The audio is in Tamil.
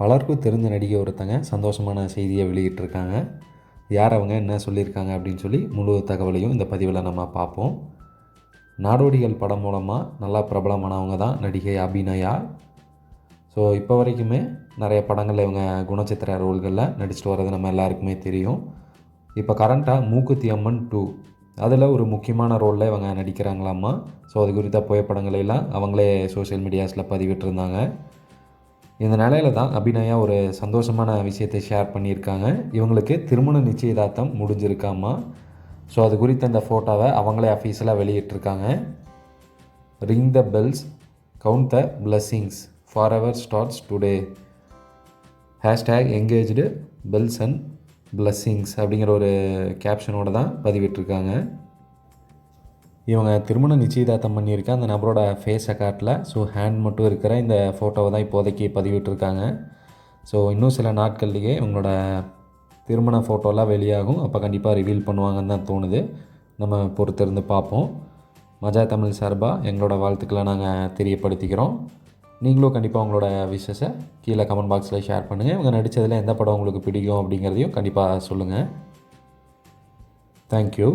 பலருக்கும் தெரிஞ்ச நடிகை ஒருத்தங்க சந்தோஷமான செய்தியை வெளியிட்டிருக்காங்க. யார் அவங்க? என்ன சொல்லியிருக்காங்க? அப்படின்னு சொல்லி முழு தகவலையும் இந்த பதிவில் நம்ம பார்ப்போம். நாடோடிகள் படம் மூலமாக நல்லா பிரபலமானவங்க தான் நடிகை அபிநயா. ஸோ இப்போ வரைக்குமே நிறைய படங்களில் இவங்க குணச்சித்திர ரோல்களில் நடிச்சிட்டு வர்றது நம்ம எல்லாருக்குமே தெரியும். இப்போ கரண்ட்டாக மூக்குத்தி அம்மன் டூ அதில் ஒரு முக்கியமான ரோலில் இவங்க நடிக்கிறாங்களாம்மா. ஸோ அது குறித்த புகைப்படங்களை எல்லாம் அவங்களே சோஷியல் மீடியாஸில் பதிவிட்டிருந்தாங்க. இந்த நிலையில தான் அபிநயா ஒரு சந்தோஷமான விஷயத்தை ஷேர் பண்ணியிருக்காங்க. இவங்களுக்கு திருமண நிச்சயதார்த்தம் முடிஞ்சிருக்காமா? ஸோ அது குறித்த அந்த ஃபோட்டோவை அவங்களே அஃபீஷியலாக வெளியிட்டிருக்காங்க. Ring the bells count the blessings forever starts today hashtag engaged bells and blessings அப்படிங்கிற ஒரு கேப்ஷனோடு தான் பதிவிட்டிருக்காங்க. இவங்க திருமண நிச்சயதார்த்தம் பண்ணியிருக்க அந்த நபரோட ஃபேஸ் அக்கார்ட்டில் ஸோ ஹேண்ட் மட்டும் இருக்கிற இந்த ஃபோட்டோவை தான் இப்போதைக்கு பதிவிட்டிருக்காங்க. ஸோ இன்னும் சில நாட்கள்லேயே இவங்களோட திருமண ஃபோட்டோலாம் வெளியாகும். அப்போ கண்டிப்பாக ரிவீல் பண்ணுவாங்கன்னு தான் தோணுது. நம்ம பொறுத்திருந்து பார்ப்போம். மஜா தமிழ் சார்பாக எங்களோட வாழ்த்துக்களை நாங்கள் தெரியப்படுத்திக்கிறோம். நீங்களும் கண்டிப்பாக உங்களோட விஷஸை கீழே கமெண்ட் பாக்ஸில் ஷேர் பண்ணுங்கள் இவங்க நடித்ததில் எந்த படம் உங்களுக்கு பிடிக்கும் அப்படிங்கிறதையும் கண்டிப்பாக சொல்லுங்கள் தேங்க்யூ